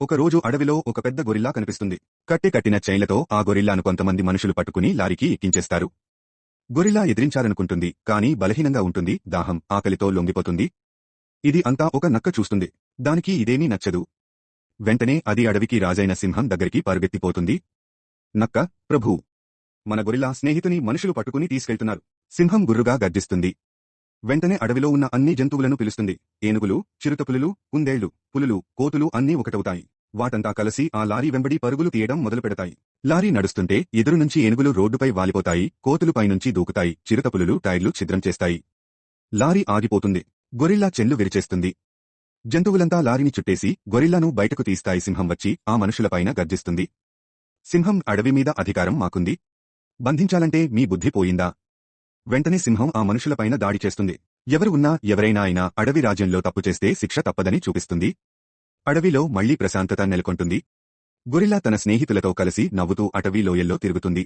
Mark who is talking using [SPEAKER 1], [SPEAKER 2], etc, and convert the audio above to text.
[SPEAKER 1] ఒకరోజు అడవిలో ఒక పెద్ద గొరిల్లా కనిపిస్తుంది. కట్టె కట్టిన చైన్లతో ఆ గొరిల్లాను కొంతమంది మనుషులు పట్టుకుని లారీకి ఎక్కించేస్తారు. గొరిల్లా ఎదిరించాలనుకుంటుంది కానీ బలహీనంగా ఉంటుంది దాహం ఆకలితో లొంగిపోతుంది. ఇది అంతా ఒక నక్క చూస్తుంది. దానికి ఇదేమీ నచ్చదు. వెంటనే అది అడవికి రాజైన సింహం దగ్గరికి పరుగెత్తిపోతుంది. నక్క ప్రభూ! మన గొరిల్లా స్నేహితుని మనుషులు పట్టుకుని తీసుకెళ్తున్నారు. సింహం గుర్రుగా గర్జిస్తుంది. వెంటనే అడవిలో ఉన్న అన్ని జంతువులను పిలుస్తుంది. ఏనుగులు చిరుతపులులు కుందేళ్ళు పులులు కోతులు అన్నీ ఒకటవుతాయి. వాటంతా కలిసి ఆ లారీ వెంబడి పరుగులు తీయడం మొదలు పెడతాయి లారీ నడుస్తుంటే ఎదురు నుంచి ఏనుగులు రోడ్డుపై వాలిపోతాయి కోతులు పైనుంచి దూకుతాయి చిరుతపులులు టైర్లు ఛిద్రం చేస్తాయి. లారీ ఆగిపోతుంది. గొరిల్లా చెల్లు విరిచేస్తుంది. జంతువులంతా లారీని చుట్టేసి గొరిల్లాను బయటకు తీస్తాయి. సింహం వచ్చి ఆ మనుషులపైన గర్జిస్తుంది. సింహం అడవి మీద అధికారం మాకుంది. బంధించాలంటే మీ బుద్ధి పోయిందా? వెంటనే సింహం ఆ మనుషులపైన దాడి చేస్తుంది. ఎవరు ఉన్నా ఎవరైనా అయినా అడవి రాజ్యంలో తప్పు చేస్తే శిక్ష తప్పదని చూపిస్తుంది. అడవిలో మళ్ళీ ప్రశాంతత నెలకొంటుంది. గొరిలా తన స్నేహితులతో కలిసి నవ్వుతూ అటవీ లోయల్లో తిరుగుతుంది.